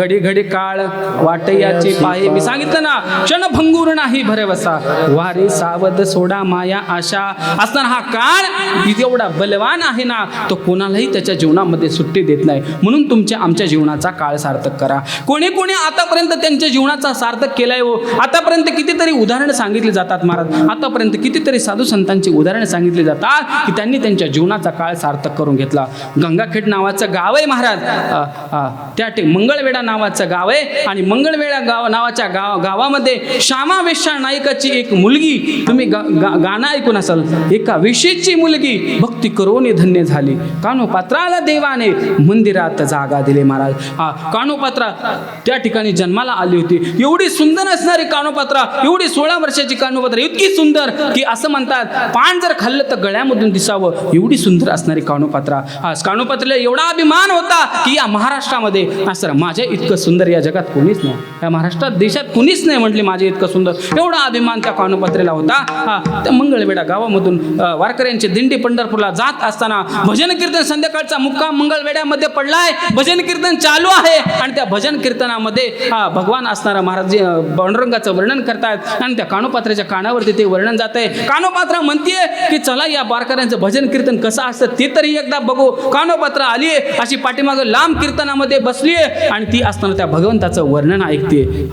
घडी घडी काळ वाटयाची पाहे. मी सांगितलं ना क्षणभंगूर नाही भरवसा. वारी सावध सोडा माया आशा. असणार हा काळ एवढा बलवान आहे ना तो कोणालाही त्याच्या जीवनामध्ये सुट्टी देत नाही. म्हणून तुमच्या आमच्या जीवनाचा काळ सार्थक करा. कोणी कोणी आतापर्यंत त्यांच्या जीवनाचा सार्थक केलाय हो. आतापर्यंत कितीतरी उदाहरणं सांगितली जातात महाराज. आतापर्यंत कितीतरी साधू संतांची उदाहरणं सांगितली जातात की त्यांनी त्यांच्या जीवनाचा काळ सार्थक करून घेतला. गंगाखेड नावाचं गाव आहे महाराज. त्या ठिक मंगळवेढा नावाचं गाव आहे. आणि मंगळवेळा गाव नावाच्या गाव गावामध्ये श्यामा वेश्या नायकाची एक मुलगी. तुम्ही गा, गाणं ऐकून असाल. एका विशेषची मुलगी. भक्ती करोने धन्य झाली. कानोपात्राला देवाने मंदिरात जागा दिली महाराज. हा कानोपात्रा त्या ठिकाणी जन्माला आली होती. एवढी सुंदर असणारी कानोपात्रा एवढी सोळा वर्षाची कानोपात्रा इतकी सुंदर की असं म्हणतात पान जर खाल्लं तर गळ्यामधून दिसावं. एवढी सुंदर असणारी कानोपात्रा. हा कानोपात्रेला एवढा अभिमान होता की या महाराष्ट्रामध्ये असं माझ्या इतकं सुंदर या जगात कोणीच नाही. या महाराष्ट्रात देशात कोणीच नाही म्हटले माझे इतकं सुंदर. एवढा अभिमान त्या कानोपात्रेला होता. हा त्या मंगळवेढा गावामधून वारकऱ्यांची दिंडी पंढरपूरला जात असताना भजन कीर्तन संध्याकाळचा मुक्काम मंगळवेढ्यामध्ये पडलाय. भजन कीर्तन चालू आहे. आणि त्या भजन कीर्तनामध्ये हा भगवान असणारा महाराज जे, पांडुरंगाचं वर्णन करतायत. आणि त्या कानोपात्राच्या कानावरती ते वर्णन जात आहे कानोपात्रा म्हणतीये की चला या वारकऱ्यांचं भजन कीर्तन कसं असतं ते तरी एकदा बघू. कानोपात्रा आली अशी पाठीमागं लांब कीर्तनामध्ये बसली आहे आणि ती असताना त्या भगवंताचं वर्णन ऐकते.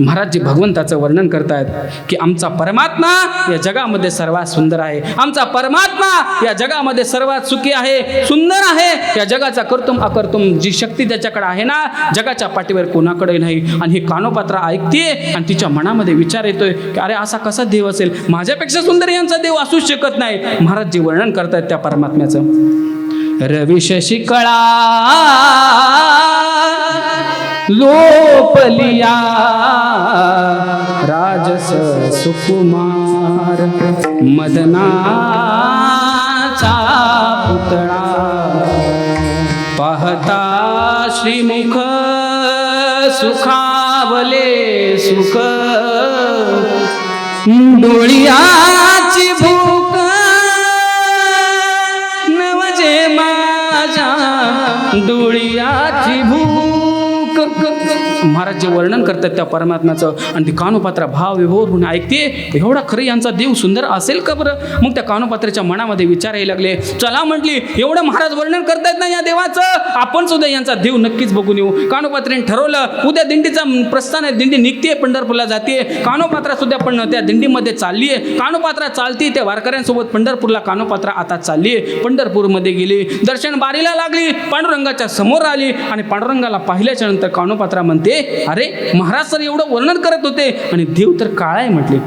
महाराज जे भगवंताचं वर्णन करतायत की आमचा परमात्मा या जगामध्ये सर्वात सुंदर आहे. आमचा परमात्मा या जगामध्ये सर्वात सुखी आहे सुंदर आहे. या जगाचा कर्तुम अकर्तुम जी शक्ती त्याच्याकडे आहे ना जगाच्या पाठीवर कोणाकडे नाही. आणि हे कानोपात्रा ऐकते आणि तिच्या मनामध्ये विचार येतोय की अरे असा कसा देव असेल? माझ्यापेक्षा सुंदर यांचा देव असूच शकत नाही. महाराज जे वर्णन करतायत त्या परमात्म्याचं. रवी शशिकळा लोपलिया। राजस सुकुमार मदनाचा पुतळा। पाहता श्रीमुख सुखावले सुख। डोळियाची भू जे वर्णन करतात त्या परमात्म्याचं. आणि ती कानोपात्रा भाव विभोर होऊन ऐकते. एवढा खरं यांचा देव सुंदर असेल का बरं? मग त्या कानोपात्रेच्या मनामध्ये विचार यायला लागले. चला म्हटली एवढं महाराज वर्णन करतायत ना या देवाचं? आपण सुद्धा यांचा देव नक्कीच बघून येऊ. कानोपात्रेने ठरवलं उद्या दिंडीचा प्रस्थान आहे. दिंडी निघते पंढरपूरला जाते कानोपात्रा सुद्धा पण त्या दिंडीमध्ये चालली आहे कानोपात्रा चालती त्या वारकऱ्यांसोबत पंढरपूरला कानोपात्रा आता चालली आहे पंढरपूरमध्ये गेली दर्शन बारीला लागली पांडुरंगाच्या समोर आली. आणि पांडुरंगाला पाहिल्याच्या नंतर कानोपात्रा म्हणते अरे महाराज सर एवढं वर्णन करत होते. आणि देव तर काळा आहे म्हटले.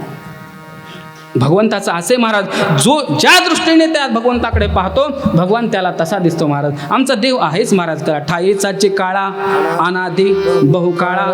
भगवंताचा असे महाराज जो ज्या दृष्टीने त्या भगवंताकडे पाहतो भगवान त्याला तसा दिसतो महाराज. आमचा देव आहेच महाराज त्याला. ठाईचाचे काळा अनादी बहुकाळा.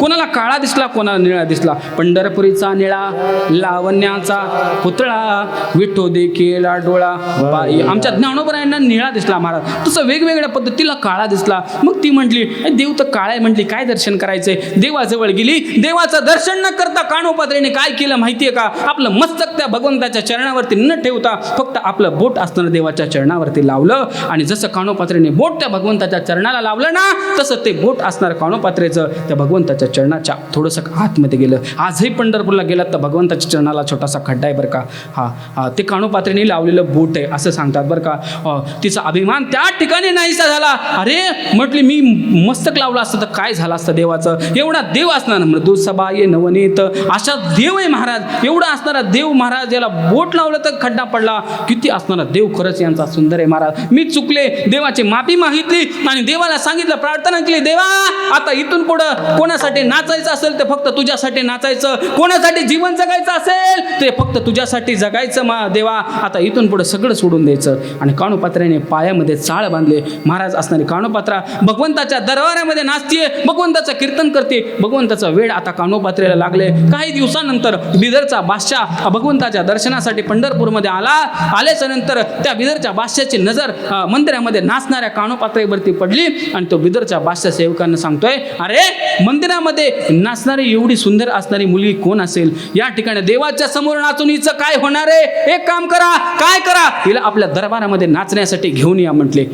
कोणाला काळा दिसला कोणाला निळा दिसला? पंढरपुरीचा निळा लावण्याचा पुतळा विठो देखील डोळा बाई. आमच्या ज्ञानोबरायांना निळा दिसला महाराज. तसं वेगवेगळ्या पद्धतीला काळा दिसला. मग ती म्हटली "अरे, देव तर काळा आहे म्हटली काय दर्शन करायचंय? देवाजवळ गेली. देवाचं दर्शन न करता कानोपात्रेने काय केलं माहितीये का? आपलं मस्तक त्या भगवंताच्या चरणावरती न ठेवता फक्त आपलं बोट असताना देवाच्या चरणावरती लावलं. आणि जसं काणोपात्रेने बोट त्या भगवंताच्या चरणाला लावलं ना तसं ते बोट असणारं काणोपात्रेचं त्या भगवंताच्या चरणाच्या थोडंसं आतमध्ये गेलं. आजही पंढरपूरला गेलात तर भगवंताच्या चरणाला छोटासा खड्डा आहे बरं का. हा हा ते काणोपात्रेने लावलेलं बोट आहे असं सांगतात बरं का. तिचा अभिमान त्या ठिकाणी नाहीसा झाला. अरे म्हटली मी मस्तक लावलं असतं तर काय झालं असतं देवाचं? एवढा देव असणार मृदू सभा ये नवनीत. अशा देव आहे महाराज. एवढा असणारा देव महाराज याला बोट लावलं तर खड्डा पडला. किती असणारा देव खरंच यांचा सुंदर आहे महाराज. मी चुकले देवाची माफी मागितली आणि देवाला सांगितलं प्रार्थना केली देवा आता इथून पुढं कोणासाठी नाचायचं असेल ते फक्त तुझ्यासाठी नाचायचं. कोणासाठी जीवन जगायचं असेल ते फक्त तुझ्यासाठी जगायचं मा देवा. आता इथून पुढं सगळं सोडून द्यायचं. आणि काणोपात्र्याने पायामध्ये चाळ बांधले. महाराज असणारी काणोपात्रा भगवंताच्या दरबारामध्ये नाचतीये भगवंताचं कीर्तन करते भगवंताचा वेळ आता काणोपात्रेला लागले. काही दिवसानंतर बिदरचा बादशाह भगवंत भगवंताच्या दर्शनासाठी पंढरपूरमध्ये आला. आल्याच्यानंतर त्या बिदरच्या बादशाची नजर मंदिरामध्ये नाचणाऱ्या कानोपात्रेवरती पडली आणि तो बिदरच्या बादशाह सेवकांना सांगतोय अरे मंदिरामध्ये नाचणारी एवढी सुंदर असणारी मुलगी कोण असेल? या ठिकाणी देवाच्या समोर नाचून हिचं काय होणार आहे? एक काम करा काय करा? हिला आपल्या दरबारामध्ये नाचण्यासाठी घेऊन या म्हटले.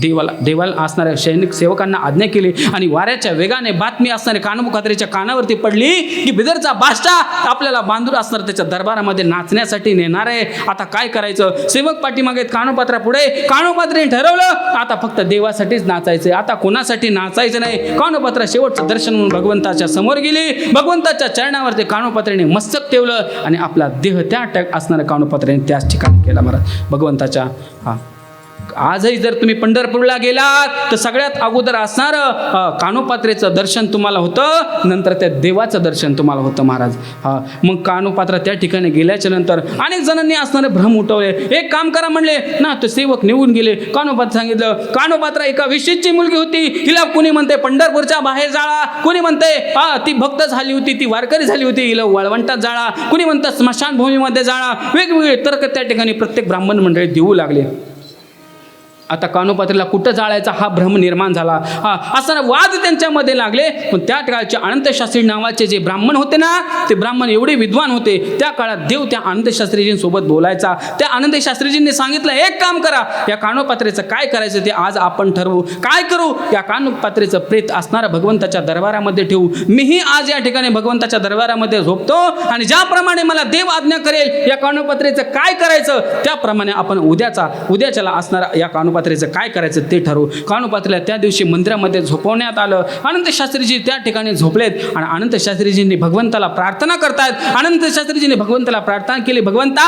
देवाला देवाला असणाऱ्या सैनिक सेवकांना आज्ञा केली आणि वाऱ्याच्या वेगाने बातमी असणारे कानोपात्रेच्या कानावरती पडली की बिदरचा बादशाह आपल्याला बांधून असणार त्याच्या दरबारामध्ये नाचण्यासाठी नेणार आहे. आता काय करायचं? सेवक पाठीमागे कानोपात्रा पुढे कानोपात्रेने ठरवलं. आता फक्त देवासाठीच नाचायचं आता कोणासाठी नाचायचं नाही? कानोपात्रा शेवटचं दर्शन म्हणून भगवंताच्या समोर गेली. भगवंताच्या चरणावर ते कानोपात्रेने मस्तक ठेवलं आणि आपला देह त्या टॅक असणाऱ्या कानोपात्रेने त्याच ठिकाणी केला महाराज. भगवंताच्या हा आजही जर तुम्ही पंढरपूरला गेलात तर सगळ्यात अगोदर असणार कानोपात्रेचं दर्शन तुम्हाला होतं नंतर त्या देवाचं दर्शन तुम्हाला होतं महाराज. हा मग कानोपात्रा त्या ठिकाणी गेल्याच्यानंतर अनेक जणांनी असणारे भ्रम उठवले. एक काम करा म्हणले ना ते सेवक निघून गेले. कानोपात्र सांगितलं कानोपात्रा एका विशेषची मुलगी होती. हिला कोणी म्हणते पंढरपूरच्या बाहेर जाळा. कोणी म्हणते हा ती भक्त झाली होती ती वारकरी झाली होती. हिला वळवंटात जाळा. कोणी म्हणतं स्मशानभूमीमध्ये जाळा. वेगवेगळे तर्क त्या ठिकाणी प्रत्येक ब्राह्मण मंडळी देऊ लागले. आता कानोपात्रीला कुठं जाळायचा हा भ्रम निर्माण झाला? हा असा वाद त्यांच्यामध्ये लागले. पण त्या काळचे अनंतशास्त्री नावाचे जे ब्राह्मण होते ना ते ब्राह्मण एवढे विद्वान होते. त्या काळात देव त्या आनंदशास्त्रीजींसोबत बोलायचा. त्या आनंदशास्त्रीजींनी सांगितलं एक काम करा. या कानोपात्रेचं काय करायचं ते आज आपण ठरवू. काय करू? या कानोपात्रेचं प्रेत असणारा भगवंताच्या दरबारामध्ये ठेवू. मीही आज या ठिकाणी भगवंताच्या दरबारामध्ये झोपतो आणि ज्याप्रमाणे मला देव आज्ञा करेल या कानोपात्रेचं काय करायचं? त्याप्रमाणे आपण उद्याचा उद्याच्याला असणारा या कानोपात्रेचं काय करायचं ते ठरवू. कानोपात्रेला त्या दिवशी मंदिरामध्ये झोपवण्यात आलं. अनंत शास्त्रीजी त्या ठिकाणी झोपलेत. आणि अनंत शास्त्रीजींनी भगवंताला प्रार्थना करतायत. अनंत शास्त्रीजींनी भगवंताला प्रार्थना केली. भगवंता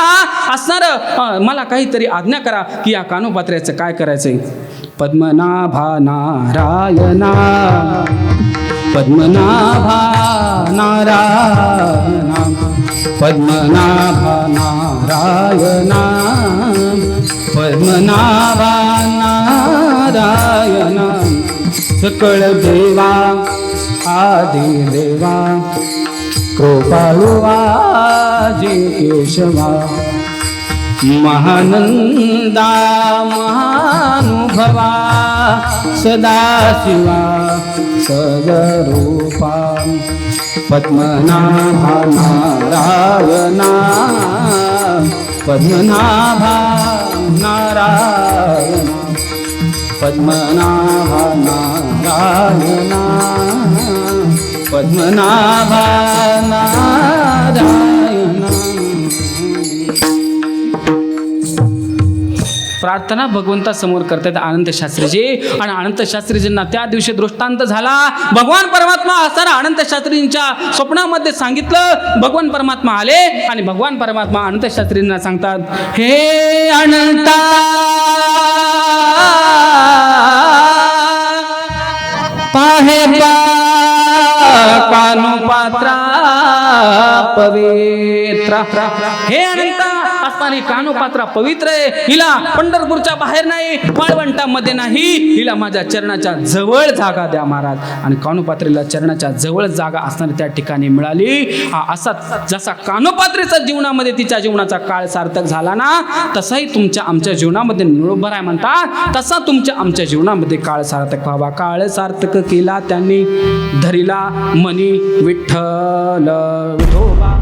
असणारं. मला काहीतरी आज्ञा करा की या कानोपात्र्याचं काय करायचं पद्मनाभा नारायणा. पद्मनाभा नारायणा. पद्मनाभा नारायणा. पद्मनाभा नारायणा सकळ देवा आदि देवा कृपाळुवा जे केशवा महानंदा महानुभवा सदाशिवा सदरूपा पद्मनाभा नारायणा पद्मनाभा नारायणा पद्मनाभा नारायणा पद्मनाभा प्रार्थना भगवंता समोर करतात आनंद शास्त्रीजी. आणि अनंत शास्त्रीजींना त्या दिवशी दृष्टांत झाला. भगवान परमात्मा असताना अनंत शास्त्रींच्या स्वप्नामध्ये सांगितलं. भगवान परमात्मा आले आणि भगवान परमात्मा अनंत शास्त्रींना सांगतात हे अनंता पाहे पानु पात्रा पवित्र. हे अनंता आणि कानोपात्रा पवित्र आहे. हिला पंढरपूरच्या बाहेर नाही वाळवंटामध्ये नाही. हिला माझ्या चरणाच्या जवळ जागा द्या महाराज. आणि कानोपात्रीला चरणाच्या जवळ जागा असणारी त्या ठिकाणी मिळाली. हा असा जसा कानोपात्रीचा जीवनामध्ये तिच्या जीवनाचा काळ सार्थक झाला ना तसाही तुमच्या आमच्या जीवनामध्ये निरोबर आहे म्हणतात तसा तुमच्या आमच्या जीवनामध्ये काळ सार्थक व्हावा. काळ सार्थक केला त्यांनी. धरिला मनी विठ्ठल विठोबा.